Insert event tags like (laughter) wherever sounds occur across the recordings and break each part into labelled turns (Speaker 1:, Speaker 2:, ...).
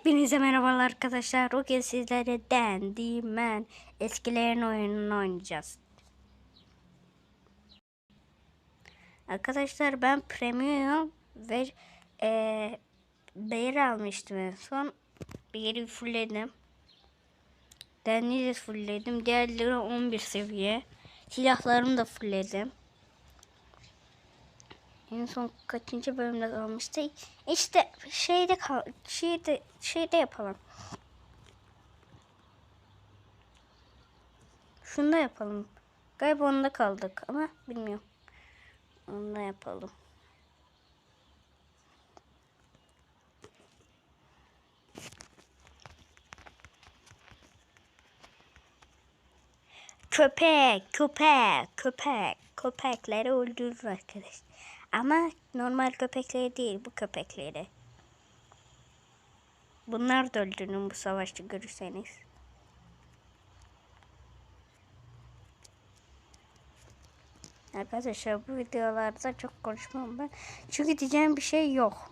Speaker 1: Hepinize merhabalar arkadaşlar. Bugün sizlere Dandy Man eskilerin oyununu oynayacağız. Arkadaşlar ben premium ve e, beğer almıştım en son. Beğeri fullledim. Dandy'yi de fullledim. Diğerleri 11 seviye. Silahlarımı da fullledim. En son kaçıncı bölümde kalmıştı? İşte şeyde kal şeyde şeyde yapalım. Şunda yapalım. Galiba onda kaldık ama bilmiyorum. Onda yapalım. Köpek, köpek, köpek. Köpekleri öldürür arkadaş. Ama normal köpekleri değil bu köpekleri. Bunlar da öldürün bu savaşta görürseniz. Arkadaşlar bu videolarda çok konuşmam ben. Çünkü diyeceğim bir şey yok.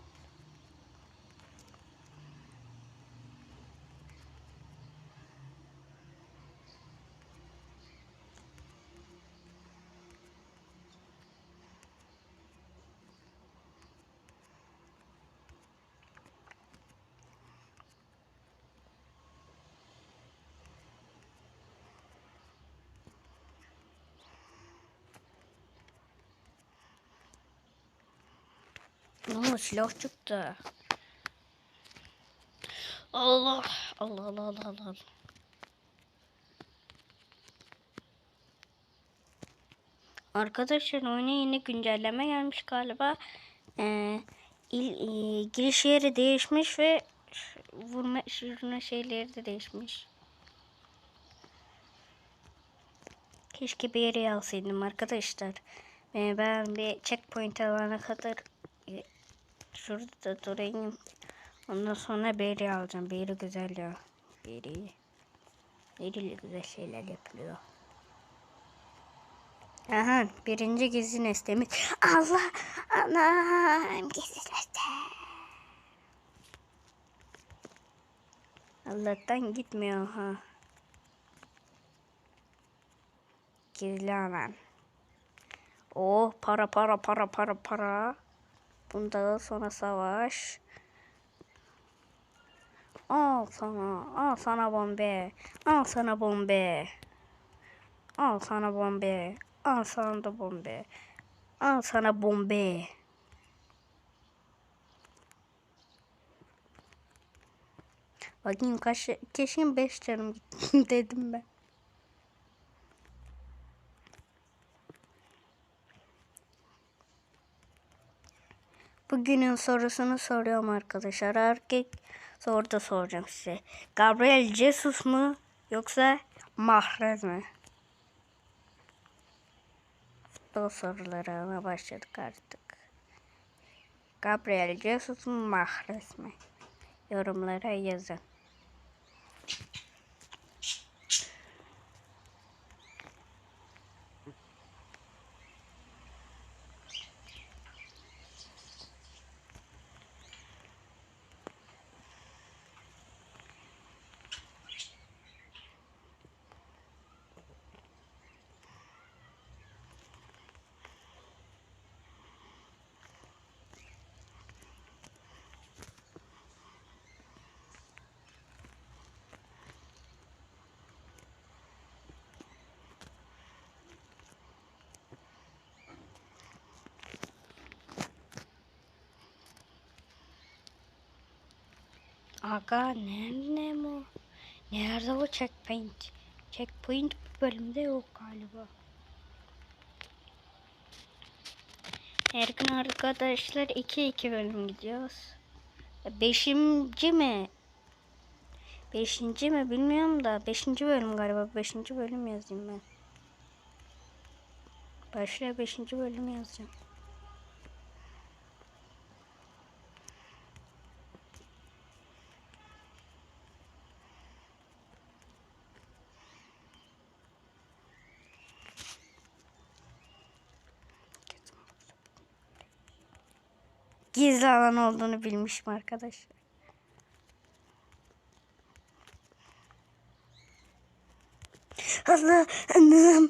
Speaker 1: Ne silah çıktı. Allah Allah Allah Allah Allah. Arkadaşlar oyuna yeni güncelleme gelmiş galiba. Ee, il, e, giriş yeri değişmiş ve vurma şırına şeyleri de değişmiş. Keşke bir yere alsaydım arkadaşlar. Ee, ben bir checkpoint alana kadar şurada durayım. Ondan sonra beri alacağım. Beri güzel ya. Beri. Beriyle güzel şeyler yapılıyor. Aha birinci gizli nesnemiz. Allah anam nesne. Allah'tan gitmiyor ha. Gizli alan. Oh para para para para para. Bunda sonra savaş. Al sana, al sana bombe, al sana bombe. Al sana bombe, al sana da bombe. Al sana bombe. Bakayım kaç, keşke 5 canım (laughs) dedim ben. Bugünün sorusunu soruyorum arkadaşlar. Erkek soru da soracağım size. Gabriel Jesus mu yoksa Mahrez mi? Futbol sorularına başladık artık. Gabriel Jesus mu Mahrez mi? Yorumlara yazın. Aga nerede bu? Nerede bu checkpoint? Checkpoint bu bölümde yok galiba. Her gün arkadaşlar 2-2 bölüm gidiyoruz. Beşinci mi? Beşinci mi bilmiyorum da. Beşinci bölüm galiba. Beşinci bölüm yazayım ben. Başla beşinci bölüm yazacağım. gizli alan olduğunu bilmişim arkadaşlar. Allah anam.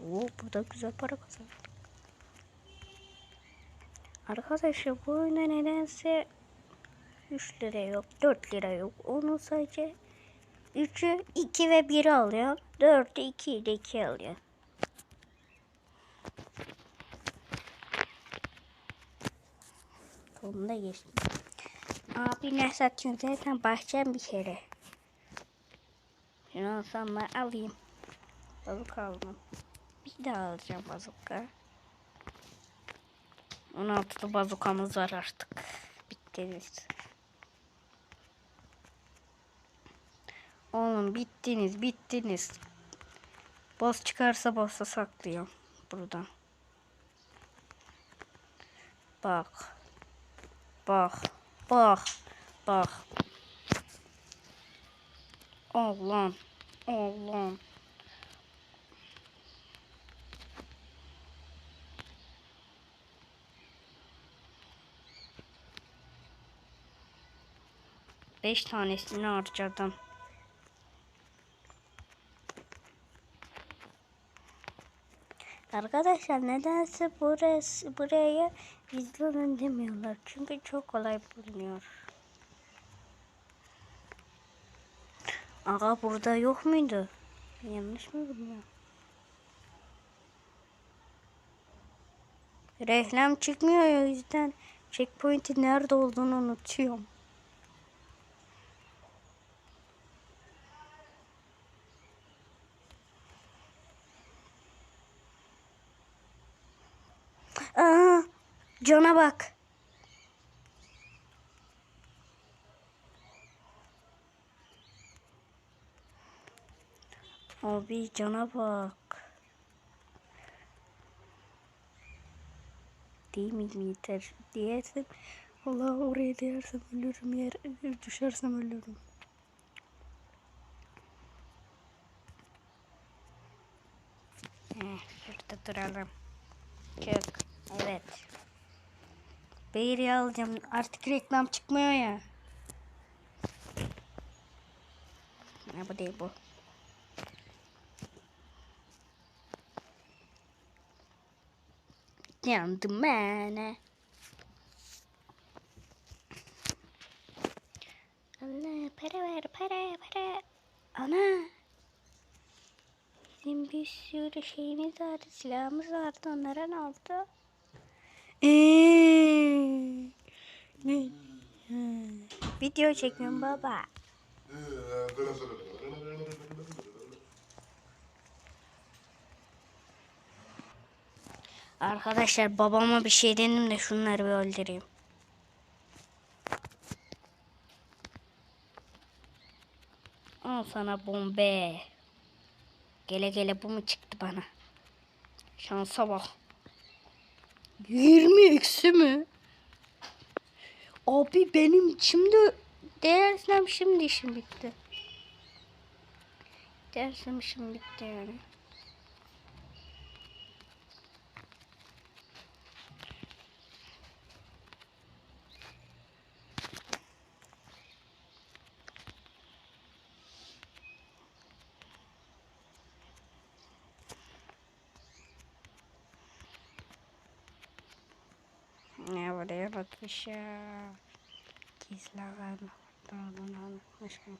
Speaker 1: Oo, burada güzel para kazandım. Arkadaşlar bu oyunda nedense 3 lira yok, 4 lira yok. Onun sadece 3'ü 2 ve 1 alıyor. 4'ü 2 ile 2 alıyor. Onu da geçtim. Abi ne satıyorsun zaten bahçem bir kere. Şunu alsam alayım. Balık aldım. Bir daha alacağım bazuka. 16'da bazukamız var artık. Bittiniz. Oğlum bittiniz bittiniz. Boss çıkarsa boss'a saklıyorum. Buradan. Bak. Bak. Bak. Bak. Allah'ım. Allah'ım. Beş tanesini harcadım. Arkadaşlar nedense burası buraya izlenin demiyorlar. Çünkü çok kolay bulunuyor. Aga burada yok muydu? Yanlış mı bilmiyorum. Reklam çıkmıyor o yüzden checkpoint'in nerede olduğunu unutuyorum. Aa, cana bak. Abi cana bak. Değil mi yeter diyersem Allah oraya değersem ölürüm yer düşersem ölürüm. Heh, şurada duralım. Çık. Evet. Beyri alacağım. Artık reklam çıkmıyor ya. Ne bu değil bu. Yandım ben. Allah para ver para para. Ana. Bizim bir sürü şeyimiz vardı, silahımız vardı. Onlara ne oldu? Video çekiyorum baba. Arkadaşlar babama bir şey dedim de şunları bir öldüreyim. Al sana bombe. Gele gele bu mu çıktı bana? Şansa bak. 20 eksi mi? Abi benim şimdi dersem şimdi işim bitti. Dersem işim bitti yani. Ne buraya unutmuşum. Gizlemen. Onu unutmuşum.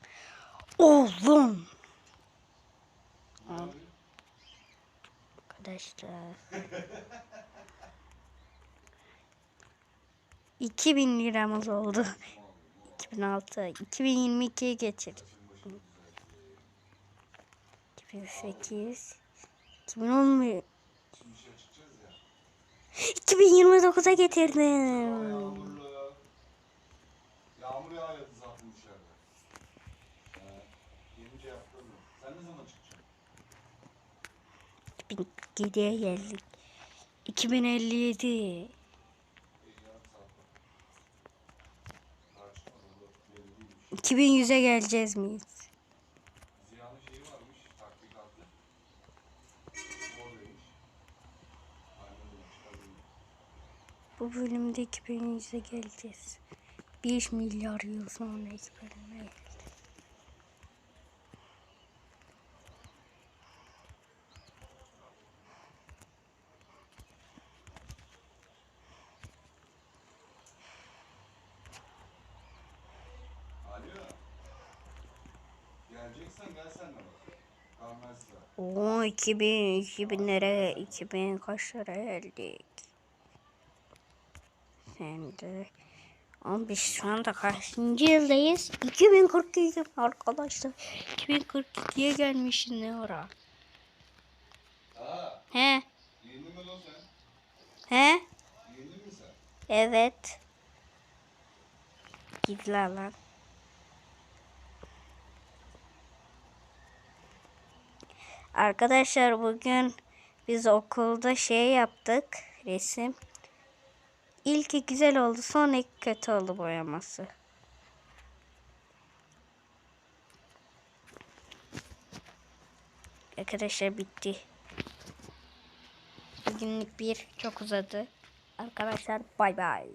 Speaker 1: Oğlum. Al. Arkadaşlar. 2000 liramız oldu. 2006, 2022'ye geçirdik. 2008, 2011, 2029'a getirdim.
Speaker 2: Yağmur yağıyordu zaten dışarıda. Ee, gelince yaptım. Sen ne zaman çıkacaksın?
Speaker 1: 2007'ye geldik. 2057.
Speaker 2: İyi yarım saat var. Daha çıkmadı. Bu belli değilmiş.
Speaker 1: 2100'e geleceğiz miyiz? Bu bölümde 2100'e geleceğiz. 5 milyar yıl sonraki bölüme geleceğiz.
Speaker 2: Geleceksen gel sen de bak. Kalmazsa.
Speaker 1: Oo 2000, 2000'lere, 2000 kaçlara geldik. Şimdi 15 şu anda kaçıncı yıldayız? 2042 arkadaşlar. 2042'ye gelmişiz ne ara?
Speaker 2: Aa,
Speaker 1: He?
Speaker 2: yeni mi lan sen?
Speaker 1: He?
Speaker 2: Yeni mi sen?
Speaker 1: Evet. Gitler lan. Arkadaşlar bugün biz okulda şey yaptık. Resim. İlki güzel oldu. Sonraki kötü oldu boyaması. Arkadaşlar bitti. Bugünlük bir çok uzadı. Arkadaşlar bay bay.